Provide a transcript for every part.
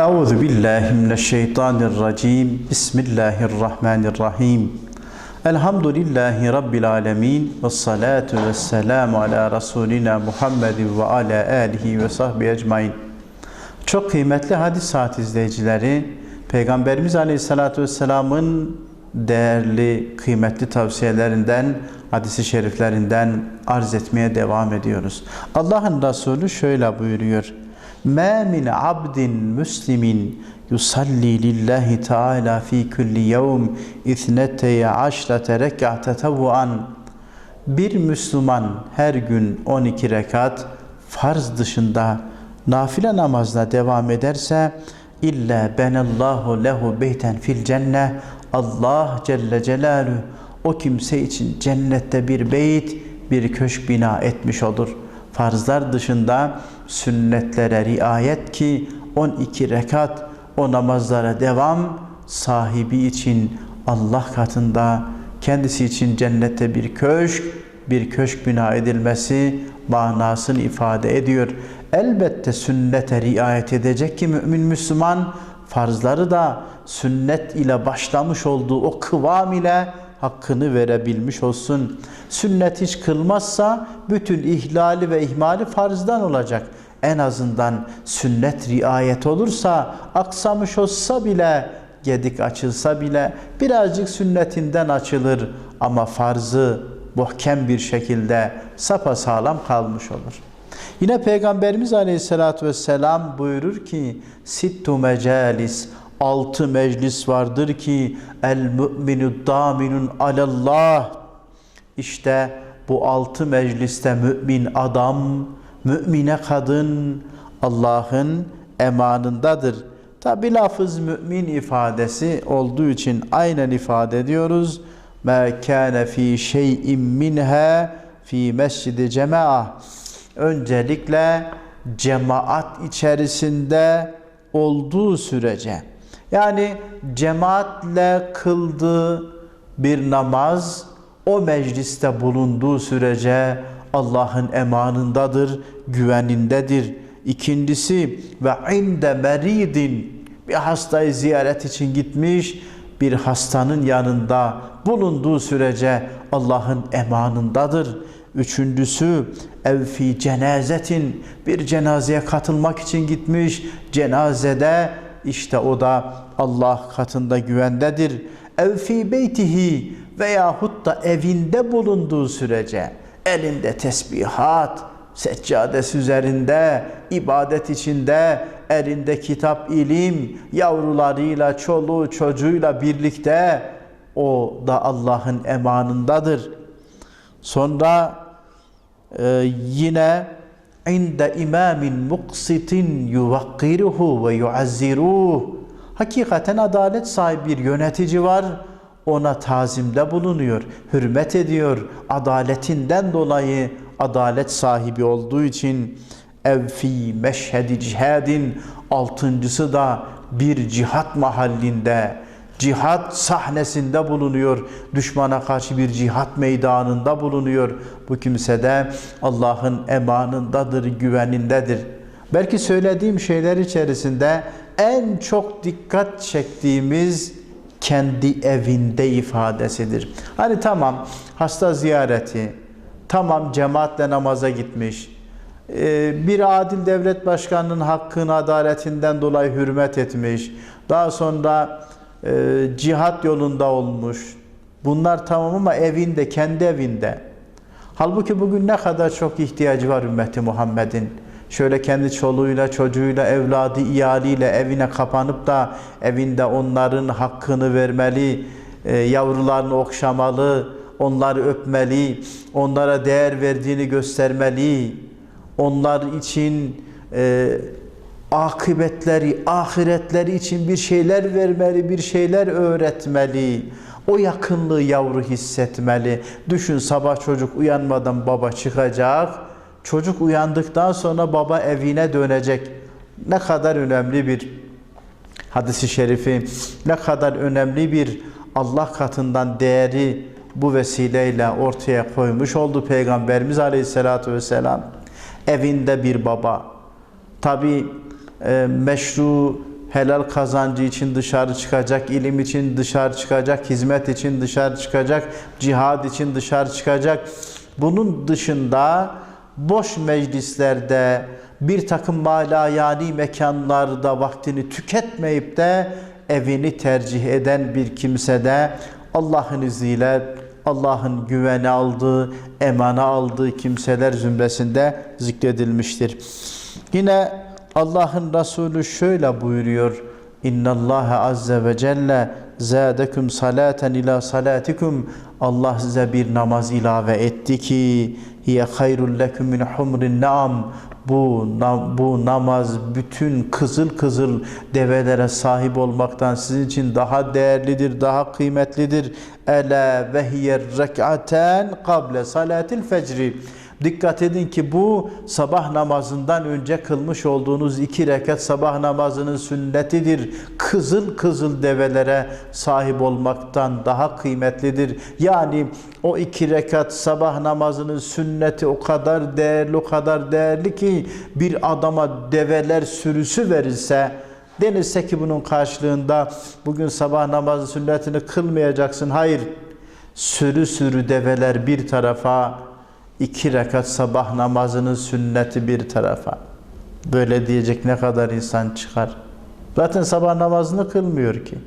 Euzu billahi mineşşeytanirracim. Bismillahirrahmanirrahim. Elhamdülillahi rabbil alamin ve salatu vesselamu ala rasulina Muhammedin ve ala alihi ve sahbihi ecmaîn. Çok kıymetli hadis saat izleyicileri, Peygamberimiz Aleyhisselatü Vesselam'ın değerli, kıymetli tavsiyelerinden, hadisi şeriflerinden arz etmeye devam ediyoruz. Allah'ın Resulü şöyle buyuruyor. مَا مِنْ عَبْدٍ مُسْلِمٍ يُصَلِّي لِلّٰهِ تَعَالَى ف۪ي كُلِّ يَوْمٍ اِثْنَتَيَ عَشْرَةَ رَكَّعْ تَتَوُّعًا Bir Müslüman her gün 12 rekat farz dışında nafile namazla devam ederse illa benallahu lehu beyten fil cenne Allah Celle Celaluhu o kimse için cennette bir beyt, bir köşk bina etmiş olur. Farzlar dışında sünnetlere riayet ki 12 rekat o namazlara devam sahibi için Allah katında kendisi için cennette bir köşk, bir köşk bina edilmesi manasını ifade ediyor. Elbette sünnete riayet edecek ki mümin Müslüman farzları da sünnet ile başlamış olduğu o kıvam ile hakkını verebilmiş olsun. Sünnet hiç kılmazsa bütün ihlali ve ihmali farzdan olacak. En azından sünnet riayet olursa aksamış olsa bile gedik açılsa bile birazcık sünnetinden açılır ama farzı muhkem bir şekilde sapasağlam kalmış olur. Yine Peygamberimiz Aleyhisselatü Vesselam buyurur ki Sittu mecalis Altı meclis vardır ki El mü'minu daminun alallah İşte bu altı mecliste mümin adam, mümine kadın Allah'ın emanındadır. Tabi lafız mümin ifadesi olduğu için aynen ifade ediyoruz. Ma kana fi şey'in minha fi mescidi cemaah öncelikle cemaat içerisinde olduğu sürece yani cemaatle kıldığı bir namaz o mecliste bulunduğu sürece Allah'ın emanındadır, güvenindedir. İkincisi ve inde meridin bir hastayı ziyaret için gitmiş, bir hastanın yanında bulunduğu sürece Allah'ın emanındadır. Üçüncüsü ev fi cenazetin bir cenazeye katılmak için gitmiş. Cenazede işte o da Allah katında güvendedir. Ev beytihi veyahut da evinde bulunduğu sürece elinde tesbihat, seccadesi üzerinde, ibadet içinde, elinde kitap, ilim, yavrularıyla, çoluğu, çocuğuyla birlikte o da Allah'ın emanındadır. Sonra e, yine inde imamin muksitin yuvakkiruhu ve yuazziruh hakikaten adalet sahibi bir yönetici var ona tazimde bulunuyor, hürmet ediyor. Adaletinden dolayı adalet sahibi olduğu için ev fi meşhedi cihadin altıncısı da bir cihat mahallinde cihat sahnesinde bulunuyor. Düşmana karşı bir cihat meydanında bulunuyor. Bu kimse de Allah'ın emanındadır, güvenindedir. Belki söylediğim şeyler içerisinde en çok dikkat çektiğimiz kendi evinde ifadesidir. Hani tamam hasta ziyareti, tamam cemaatle namaza gitmiş, ee, bir adil devlet başkanının hakkını adaletinden dolayı hürmet etmiş, daha sonra e, cihat yolunda olmuş. Bunlar tamam ama evinde, kendi evinde. Halbuki bugün ne kadar çok ihtiyacı var ümmeti Muhammed'in. Şöyle kendi çoluğuyla, çocuğuyla, evladı, iyaliyle evine kapanıp da evinde onların hakkını vermeli, e, yavrularını okşamalı, onları öpmeli, onlara değer verdiğini göstermeli, onlar için e, akıbetleri, ahiretleri için bir şeyler vermeli, bir şeyler öğretmeli. O yakınlığı yavru hissetmeli. Düşün sabah çocuk uyanmadan baba çıkacak. Çocuk uyandıktan sonra baba evine dönecek. Ne kadar önemli bir hadisi şerifi, ne kadar önemli bir Allah katından değeri bu vesileyle ortaya koymuş oldu Peygamberimiz Aleyhisselatü Vesselam. Evinde bir baba. Tabi meşru helal kazancı için dışarı çıkacak, ilim için dışarı çıkacak, hizmet için dışarı çıkacak, cihad için dışarı çıkacak. Bunun dışında boş meclislerde, bir takım malayani mekanlarda vaktini tüketmeyip de evini tercih eden bir kimsede Allah'ın izniyle Allah'ın güveni aldığı, emana aldığı kimseler zümresinde zikredilmiştir. Yine Allah'ın Resulü şöyle buyuruyor. İnna Allah azze ve celle zâdekum salaten ila salatikum. Allah size bir namaz ilave etti ki hiye hayrul lekum min humrin naam. Bu, bu namaz bütün kızıl kızıl develere sahip olmaktan sizin için daha değerlidir, daha kıymetlidir. Ela ve hiye rek'aten kable salatil fecri. Dikkat edin ki bu sabah namazından önce kılmış olduğunuz iki rekat sabah namazının sünnetidir. Kızıl kızıl develere sahip olmaktan daha kıymetlidir. Yani o iki rekat sabah namazının sünneti o kadar değerli, o kadar değerli ki bir adama develer sürüsü verilse, denilse ki bunun karşılığında bugün sabah namazı sünnetini kılmayacaksın. Hayır, sürü sürü develer bir tarafa, iki rekat sabah namazının sünneti bir tarafa. Böyle diyecek ne kadar insan çıkar. Zaten sabah namazını kılmıyor ki.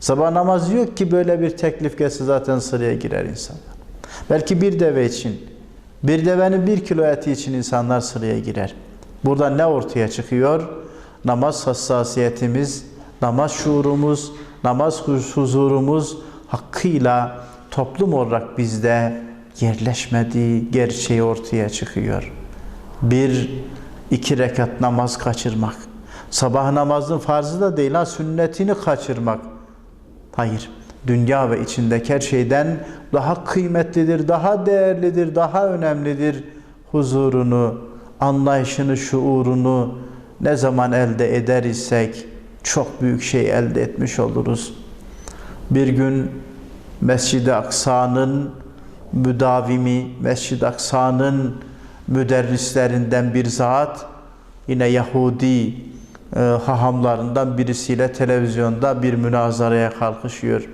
Sabah namazı yok ki böyle bir teklif gelse zaten sıraya girer insanlar. Belki bir deve için, bir devenin bir kilo eti için insanlar sıraya girer. Burada ne ortaya çıkıyor? Namaz hassasiyetimiz, namaz şuurumuz, namaz huzurumuz hakkıyla toplum olarak bizde yerleşmediği gerçeği ortaya çıkıyor. Bir, iki rekat namaz kaçırmak. Sabah namazın farzı da değil ha sünnetini kaçırmak. Hayır. Dünya ve içindeki her şeyden daha kıymetlidir, daha değerlidir, daha önemlidir. Huzurunu, anlayışını, şuurunu ne zaman elde eder isek çok büyük şey elde etmiş oluruz. Bir gün Mescid-i Aksa'nın müdavimi Mescid-i Aksa'nın müderrislerinden bir zat yine Yahudi e, hahamlarından birisiyle televizyonda bir münazaraya kalkışıyor.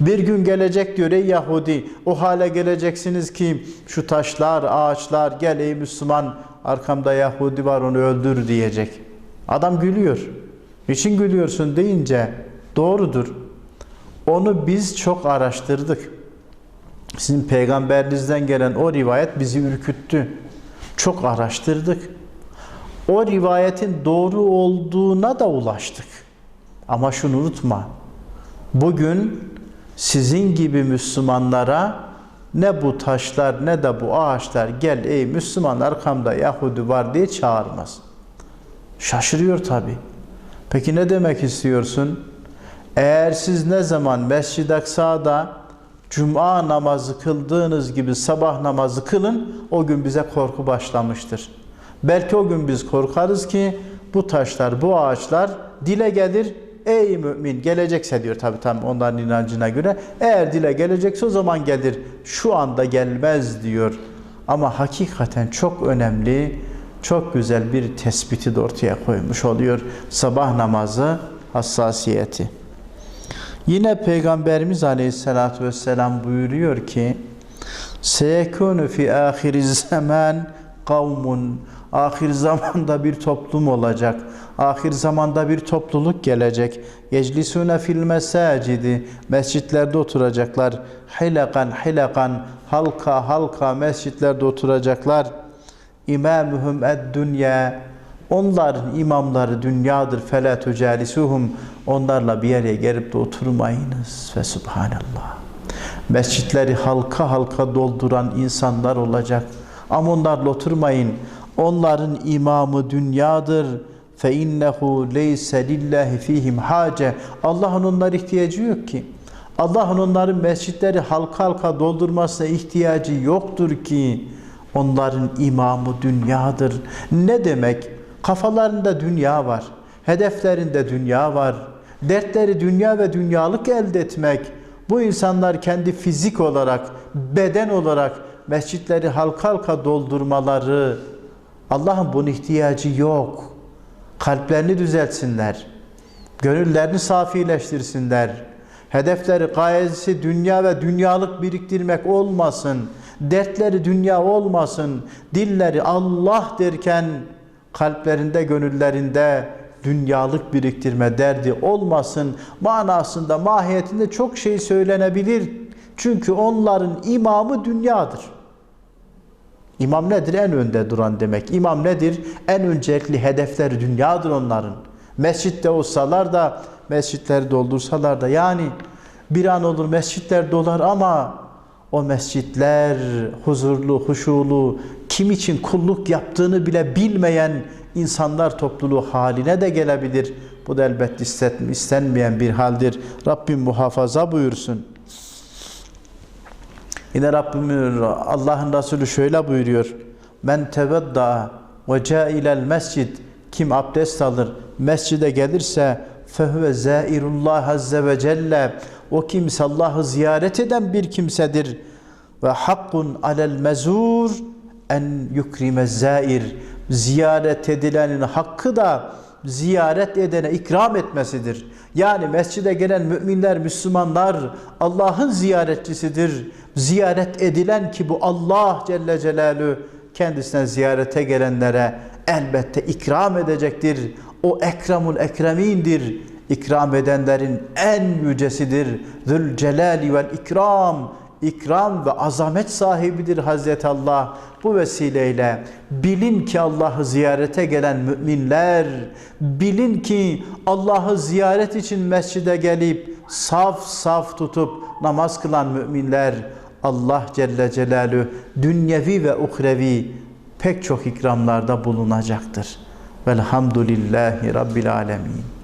Bir gün gelecek diyor ey Yahudi o hale geleceksiniz ki şu taşlar, ağaçlar gel ey Müslüman arkamda Yahudi var onu öldür diyecek. Adam gülüyor. Niçin gülüyorsun deyince doğrudur. Onu biz çok araştırdık. Sizin peygamberinizden gelen o rivayet bizi ürküttü. Çok araştırdık. O rivayetin doğru olduğuna da ulaştık. Ama şunu unutma. Bugün sizin gibi Müslümanlara ne bu taşlar ne de bu ağaçlar gel ey Müslüman arkamda Yahudi var diye çağırmaz. Şaşırıyor tabi. Peki ne demek istiyorsun? Eğer siz ne zaman Mescid-i Aksa'da Cuma namazı kıldığınız gibi sabah namazı kılın, o gün bize korku başlamıştır. Belki o gün biz korkarız ki bu taşlar, bu ağaçlar dile gelir, ey mümin gelecekse diyor tabi tam onların inancına göre. Eğer dile gelecekse o zaman gelir. Şu anda gelmez diyor. Ama hakikaten çok önemli, çok güzel bir tespiti de ortaya koymuş oluyor. Sabah namazı hassasiyeti. Yine Peygamberimiz Aleyhisselatü Vesselam buyuruyor ki Seyekûnü fi ahiri zaman kavmun Ahir zamanda bir toplum olacak. Ahir zamanda bir topluluk gelecek. Yeclisune fil mesacidi. Mescitlerde oturacaklar. Hilakan hilakan halka halka mescitlerde oturacaklar. İmamuhum ed dünya Onların imamları dünyadır. Fela tucalisuhum. Onlarla bir yere gelip de oturmayınız. Ve subhanallah. Mescitleri halka halka dolduran insanlar olacak. Ama onlarla oturmayın. Onların imamı dünyadır. İnnehu leyse lillahi fihim hace. Allah'ın onlara ihtiyacı yok ki. Allah'ın onların mescitleri halka halka doldurmasına ihtiyacı yoktur ki. Onların imamı dünyadır. Ne demek? Kafalarında dünya var. Hedeflerinde dünya var. Dertleri dünya ve dünyalık elde etmek. Bu insanlar kendi fizik olarak, beden olarak mescitleri halka halka doldurmaları, Allah'ın bunun ihtiyacı yok. Kalplerini düzeltsinler. Gönüllerini safileştirsinler. Hedefleri, gayesi dünya ve dünyalık biriktirmek olmasın. Dertleri dünya olmasın. Dilleri Allah derken kalplerinde, gönüllerinde dünyalık biriktirme derdi olmasın. Manasında, mahiyetinde çok şey söylenebilir. Çünkü onların imamı dünyadır. İmam nedir? En önde duran demek. İmam nedir? En öncelikli hedefleri dünyadır onların. Mescitte olsalar da, mescitleri doldursalar da yani bir an olur mescitler dolar ama o mescitler huzurlu, huşulu, kim için kulluk yaptığını bile bilmeyen insanlar topluluğu haline de gelebilir. Bu da elbette istenmeyen bir haldir. Rabbim muhafaza buyursun. Yine Rabbim Allah'ın Resulü şöyle buyuruyor. Men tevedda ve cailel mescid kim abdest alır mescide gelirse fehve zairullah azze ve celle o kimse Allah'ı ziyaret eden bir kimsedir ve hakkun alel mezur en yukrime zair ziyaret edilenin hakkı da ziyaret edene ikram etmesidir. Yani mescide gelen müminler, Müslümanlar Allah'ın ziyaretçisidir. Ziyaret edilen ki bu Allah Celle Celaluhu kendisine ziyarete gelenlere elbette ikram edecektir. O ekramul ekremindir. İkram edenlerin en yücesidir. Zül celali vel ikram ikram ve azamet sahibidir Hazreti Allah. Bu vesileyle bilin ki Allah'ı ziyarete gelen müminler, bilin ki Allah'ı ziyaret için mescide gelip saf saf tutup namaz kılan müminler Allah Celle Celaluhu dünyevi ve uhrevi pek çok ikramlarda bulunacaktır. Velhamdülillahi Rabbil Alemin.